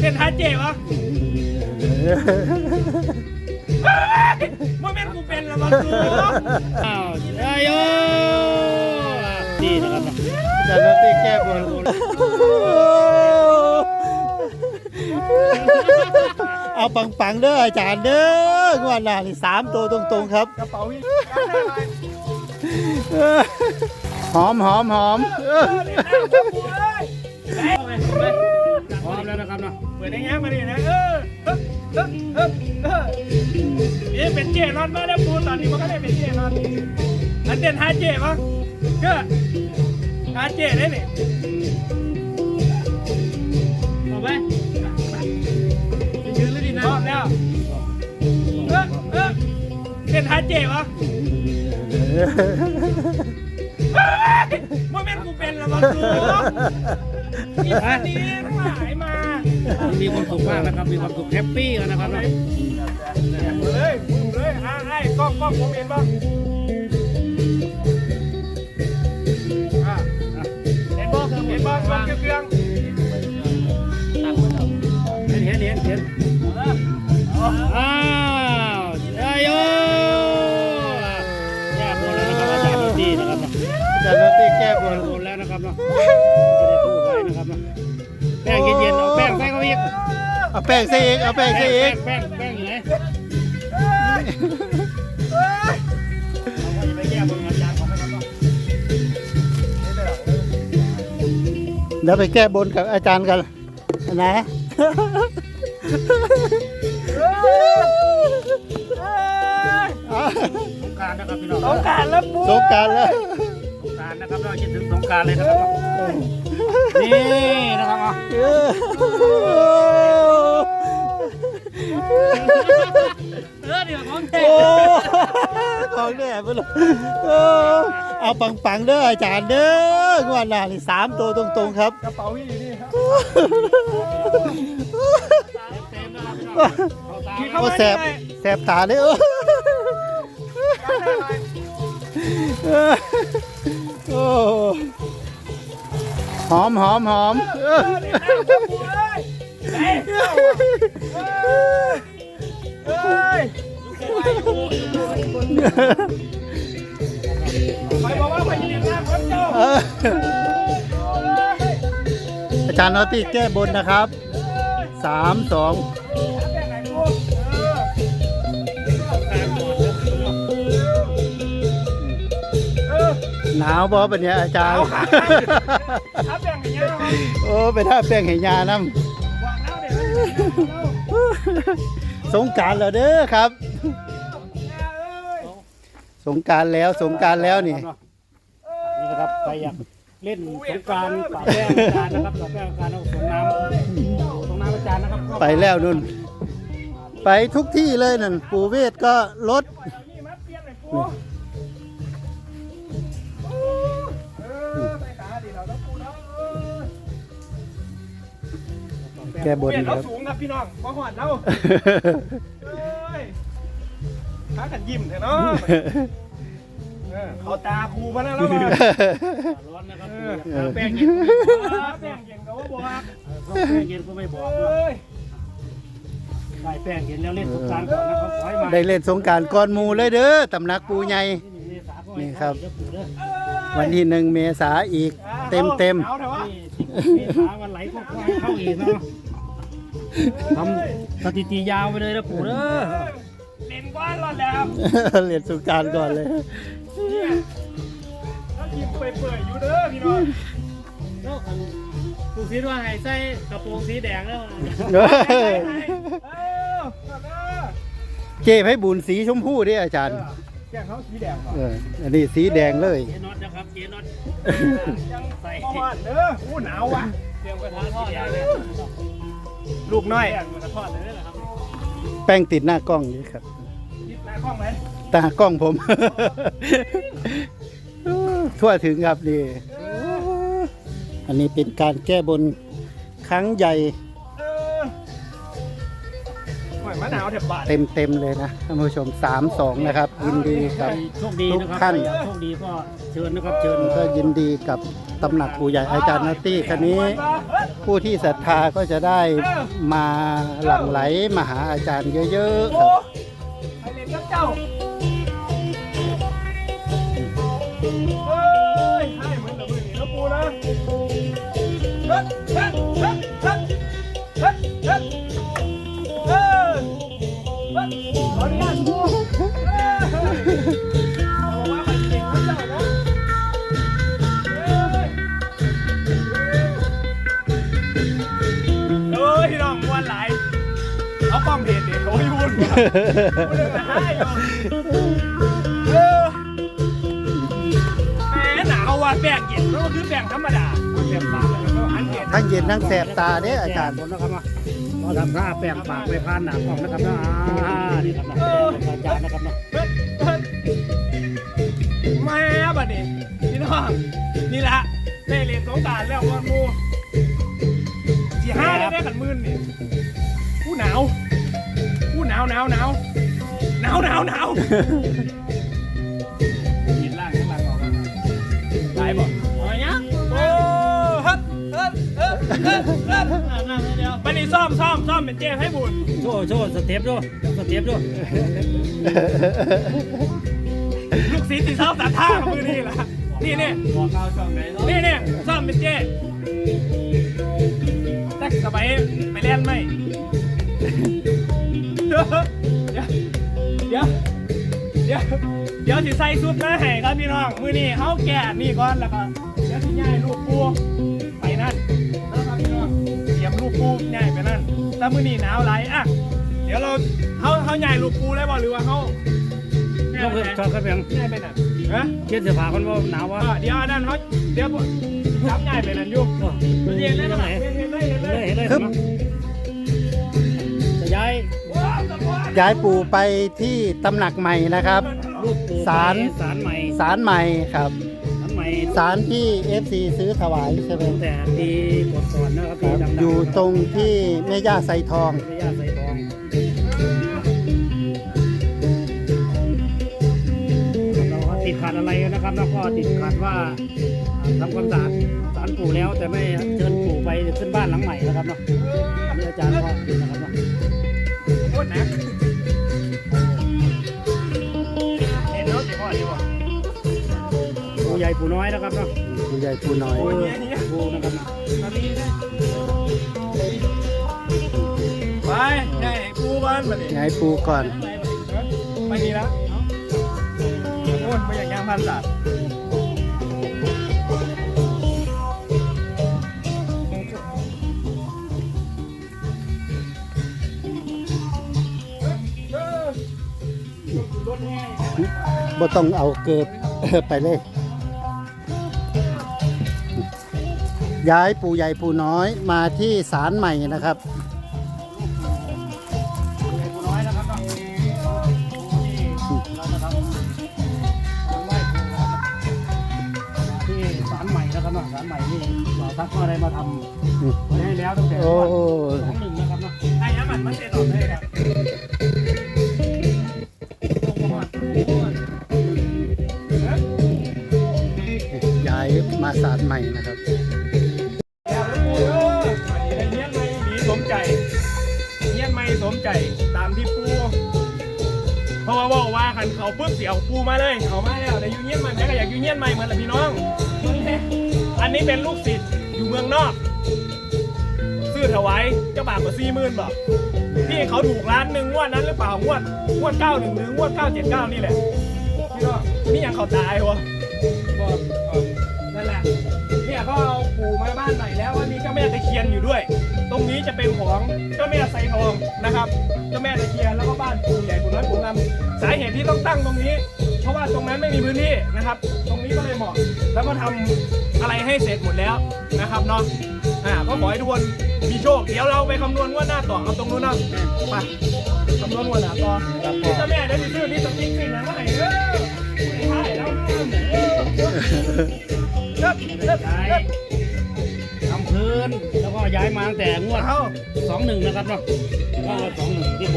เป็นฮาเจวะโมเมนต์กูเป็นละมั้งกูอ้าวเอ้ยโอ้นี่นะครับจะโรตีแก้บนเอาปังๆเด้ออาจารย์เด้องวดหน้านี่สามตัวตรงๆครับกระเป๋าวิ่งหอมหอมหอมเออพร้อมแล้วนะครับเนาะ เปิดได้ยังมาดินะเออเออเออเออเออนี่เป็นเจนอนมาแล้วปูตอนนี้มันก็ได้เป็นเจนอนอันเด่นฮาเจวะก็ฮาเจได้เนี่ยเอาไปยืนเลยดินะพร้อมแล้วเออเออเป็นฮาเจวะ โมเมนต์กูเป็นละมั้งกูอีพันนี้ทั้งหลายมา มีความสุขมากนะครับ มีความสุขแฮปปี้กันนะครับเนาะเลยมึงเลยอะไอ้กล้องกล้องผมเห็นป่ะอะอะเห็นป่ะเห็นป่ะกล้องเครื่องเห็นเห็นเห็นเห็น เอาแป้งใส่อีกเอาแป้งใส่อีกแป้งแป้งอยู่ไหนเราก็จะไปแก้บนอาจารย์ของนะครับเนาะเดี๋ยวไปแก้บนกับอาจารย์กันนะสงกรารนะครับพี่น้องต้องการแล้วปูสงกรารแล้วสงกรารนะครับเราคิดถึงสงกรารเลยนะครับนี่นะครับอะ เออเออเดี๋ยวของแท้โอ้ของแน่ไปเลยเออเอาปังๆเด้ออาจารย์เด้องวดหน้านี่สามตัวตรงๆครับ กระเป๋าวิ่งอยู่นี่ครับเต็มนะครับพี่น้องเข้าตาโอ้แสบแสบตาเลยเออโอ้หอมหอมหอม เออเฮ้ยไปบ อาจารย์นอตี้แก้บนนะครับสามสองหนาวบอเป็นเนี้ยอาจารย์โอ้เป็นท่าแป้งเหยียน้ำ สงกรารแล้วเด้อครับ สงกรารแล้วสงกรารแล้วนี่นี่นะครับใครอยากเล่นสงกรารป่าแป้งอาจารย์นะครับป่าแป้งอาจารย์เอาส่งน้ำส่งน้ำอาจารย์นะครับไปแล้วนุ่น ไปทุกที่เลยนั่นปู่เวทก็รถนี่มัด แก้บนเปลี่ยนคเรารับ สูงครับพี่น้องมาหอดเราเอ้ยขากันยิ้มเถอะเนาะเออเขาตาครูพะนะแล้วมาร้อนนะครับเออแป้งเย็นแป้งเย็นก็ว่าบอกแป้งเย็นก็ไม่บอกเอ้ยได้แป้งเย็นแล้วเล่นสงกรารก่อนนะครับขอให้มาได้เล่นสงกรารก่อนหมูเลยเด้อตำหนักปูใหญ่ นี่ครับวันที่หนึ่งเมษาอีกเต็มเต็มเอาเถอะวะ นี่ขาวันไหลก็ให้เข้าอีกเนาะ ทำสถิติยาวไปเลยนะปู่เด้อเล่นก้อนรอดแล้วๆเล่นสงกรารก่อนเลยแล้วยิ้มเปื่อยๆอยู่เด้อพี่น้องแล้วอันปู่คิดว่าให้ใส่กระโปรงสีแดงแล้วเออเอ้าเอาเด้อเก็บให้บุญสีชมพูดิอาจารย์แกงเขาสีแดงก่อนเอออันนี้สีแดงเลยเจน็อตนะครับเจน็อตยังใส่ประมาณเด้ออู้หนาวว่ะเตรียมกระทะทอดเลย ลูกน้อยแป้งกระทอดเลยนะครับแป้งติดหน้ากล้องนี่ครับคิดหน้าคล้องไหมตากล้องผม ทั่วถึงครับนี่อันนี้เป็นการแก้บนครั้งใหญ่เอออยมะนาวแถบบาทเต็มเต็มๆเลยนะท่านผู้ชมสามสองนะครับ ยินดีกับ โชคดีนะครับทุกท่านใครอยากโชคดีก็เชิญนะครับเชิญ ก็ยินดีกับตำหนักปู่ใหญ่อาจารย์นอตตี้คันนี้ ผู้ที่ศรัทธาก็จะได้มาหลั่งไหลมาหาอาจารย์เยอะๆครับไอเล่นกับเจ้าเฮ้ยให้เหมือนเดิมเลยนะปูนะ ป้อมเพจดิโอ้ยวุ่นว่ะวุ่นเลยให้อยู่เออแหมหนาวว่ะแป้งเย็นแล้วก็คือแป้งธรรมดาแป้งปากแล้วก็อันเย็น ทั้งเย็นทั้งแสบตาเด้อาจารย์ผลนะครับว่าก็ทำท่าแปลงปากไปพานหนามออกนะครับนะอ่านี่ครับนะอาจารย์นะครับนะเฮ้ยเฮ้ยแม่บัดนี้พี่น้องนี่ละได้เรียนสงกรารแล้ววันมูสี่ห้าได้ได้กันหมื่นนี่ผู้หนาวู้หนาวหนาวหนาวหนาวหนาวหนาวยินล่างข้างล่างออกนได้บ่เอาเนี้ยโอ้ฮึดฮึดฮึดฮึดฮึดมันนี่ซ่อมซ่อมซ่อมเป็นเจ๊ให้บุญโชว์โชว์สเต็ปด้วยสเต็ปด้วยลูกศิษย์ที่ชอบตัดท่าของมือนี่ล่ะนี่เนี่ยบอกเอาช่องไหนนี่เนี่ยซ่อมเป็นเจ๊แท็กสบาย เดี๋ยวเดี๋ยวสิใส่ซุปมาให้ครับพี่น้องมือนี่เขาแก่นี่ก่อนแล้วก็เดี๋ยวสิย้ายลูกปูไปนั่นนะครับพี่น้องเตรียมลูกปูย้ายไปนั่นแต่มือนี่หนาวไหลายอะเดี๋ยวเราเขาเขาย้ายลูกปูได้บ่หรือว่าเขาย้ายต้องไปขึ้นไหนชอบขึ้นเพียงย้ายไปไหนฮะเกียนเสื้อผ้าคนว่าหนาววะอะเดี๋ยวอันนั้นเขาเดี๋ยวจับย้ายไปนั่นอยู่โอ้เรียนได้ตไหรมงไหนเรียนได้เรียนเห็นได้เลยเห็นเลยครับจะย้ายว้าวสปอร์ตย้ายปู่ไปที่ตำหนักใหม่นะครับ ลูกปู่ศาลศาลใหม่ศาลใหม่ครับศาลใหม่ศาลที่ FC ซื้อถวายใช่ไหมตั้งแต่ปีก่อนๆนะครับคปีรับดำๆอยู่ตรงที่แม่ย่าไซทองไม่ยากใส่ทองเราก็ติดขัดอะไรนะครับ แล้วก็ติดขัดว่าทำความสะอาดศาลปู่แล้วแต่ไม่เชิญปู่ไปขึ้นบ้านหลังใหม่นะครับเนาะอันนี่อาจารย์ก็นะครับเนาะ โคตรหนัก ใหญ่ปู่น้อยนะครับเนาะปู่ใหญ่ปู่น้อยโอ้ยเนี่ยเนี่ยปู่นะครับเนาะมาดีเลยไปใหญ่ปูบ้านมาดิย้ายปู่ก่อนไปดีแล้วโอ้ยไม่อยากย่างพันสัตว์รถแห้งบ่ต้องเอาเกิบไปเลย ย้ายปู่ใหญ่ปู่น้อยมาที่ศาลใหม่นะครับปู่ใหญ่ปู่น้อยนะครับเนาะที่เราจะทำการไหว้ปู่นะครับ ที่ศาลใหม่นะครับเนาะศาลใหม่นี่เราทักก็ได้มาทำไว้ให้แล้วตั้งแต่โอ้วันสองหนึ่งนะครับเนาะไอ้ยมันมันเสร็จออกเลยครับย้ายมาศาลใหม่นะครับ เขาปุ๊บเสียวปูมาเลยเอามาแล้วแต่อยู่เงี้ยมันแม่ก็อยากยูเงี้ยใหม่เหมือนละพี่น้อง อันนี้เป็นลูกศิษย์อยู่เมืองนอก ซื้อถวายเจ้าบ่าวกว่าสี่หมื่นบอกพี่เขาถูกล้านหนึ่งงวดนั้นหรือเปล่างวดงวดเก้าหนึ่งหรืองวดเก้าเจ็ดเก้านี่แหละพี่น้องนี่ยังเขาตายวะบอกนั่นแหละเนี่ยเขาเอาปู่มาบ้านใหม่แล้ววันนี้เจ้าแม่ตะเคียนอยู่ด้วย รงนี้จะเป็นของเจ้าแม่ไซทองนะครับเจ้าแม่ตะเคียนแล้วก็บ้านปู่ใหญ่ปู่น้อยปู่งามสาเหตุที่ต้องตั้งตรงนี้ เพราะว่าตรงนั้นไม่มีพื้นที่นะครับ ตรงนี้ก็เลยเหมาะแล้วก็ทำอะไรให้เสร็จหมดแล้วนะครับเนาะอ่าก็ขอให้ทุกคนมีโชค เดี๋ยวเราไปคำนวณว่าหน้าต่อเอาตรงนู้นเนาะไปคำนวณงวดหน้าต่อเจ้าแม่ได้ซื้อนี่สติ๊กสินนะว่าไหนเออใช่แล้วเออเออเออ นแล้วก็ย้ายมาตั้งแต่งวดเอาสองหนึ่งนะครับเนาะสองหนึ่งที่บน